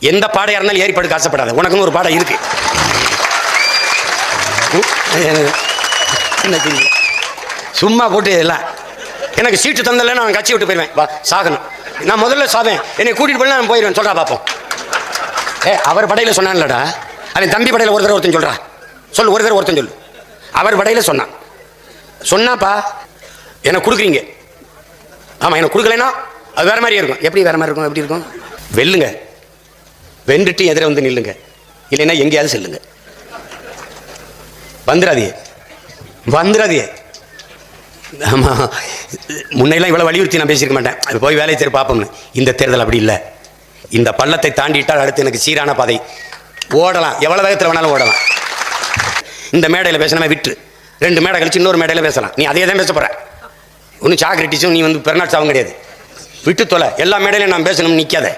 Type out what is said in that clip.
எந்த பாடையாக இருந்தாலும் ஏறி படுக்க ஆசைப்படாத உனக்குன்னு ஒரு பாடம் இருக்கு. சும்மா போட்டு எல்லாம். எனக்கு சீட்டு தந்தல நான் கட்சி விட்டு போயிடுவேன். வா சாகணும். நான் முதல்ல சாவேன். என்னை கூட்டிட்டு போய் நான் போயிடுவேன். சொல்றா பார்ப்போம் ஏ அவர் படையில சொன்னான்லடா. அவன் தம்பி படையில ஒரு தடவை ஒருத்தன் சொல்றா. சொல்லு ஒரு தடவை ஒருத்தன் சொல்லு. அவர் படையில சொன்னான். சொன்னாப்பா எனக்கு கொடுக்குறீங்க. ஆமா எனக்கு கொடுக்கலைன்னா அது வேற மாதிரி இருக்கும். எப்படி வேற மாதிரி இருக்கும்? எப்படி இருக்கும்? வெல்லுங்க. வென்றுட்டு எதிர வந்து நில்லுங்க. இல்லைன்னா எங்கேயாவது செல்லுங்க. வந்துடாதியே வந்துடாதியே ஆமாம் முன்னையெல்லாம் இவ்வளோ வலியுறுத்தி நான் பேசியிருக்க மாட்டேன். அது போய் வேலையை தேர் பார்ப்போம்னு. இந்த தேர்தல் அப்படி இல்லை. இந்த பள்ளத்தை தாண்டிட்டால் அடுத்து எனக்கு சீரான பாதை. ஓடலாம். எவ்வளோ வேகத்தில் வேணாலும் ஓடலாம். இந்த மேடையில் பேசினா விட்டு. ரெண்டு மேடை கழிச்சு இன்னொரு மேடையில் பேசலாம். நீ அதே தான் பேச போகிற ஒன்றும் சாக்லேட்டிஸும் நீ வந்து பெருநாட்சாவும் கிடையாது. விட்டு தொலை. எல்லா மேடையிலையும் நான் பேசணும்னு நிற்காத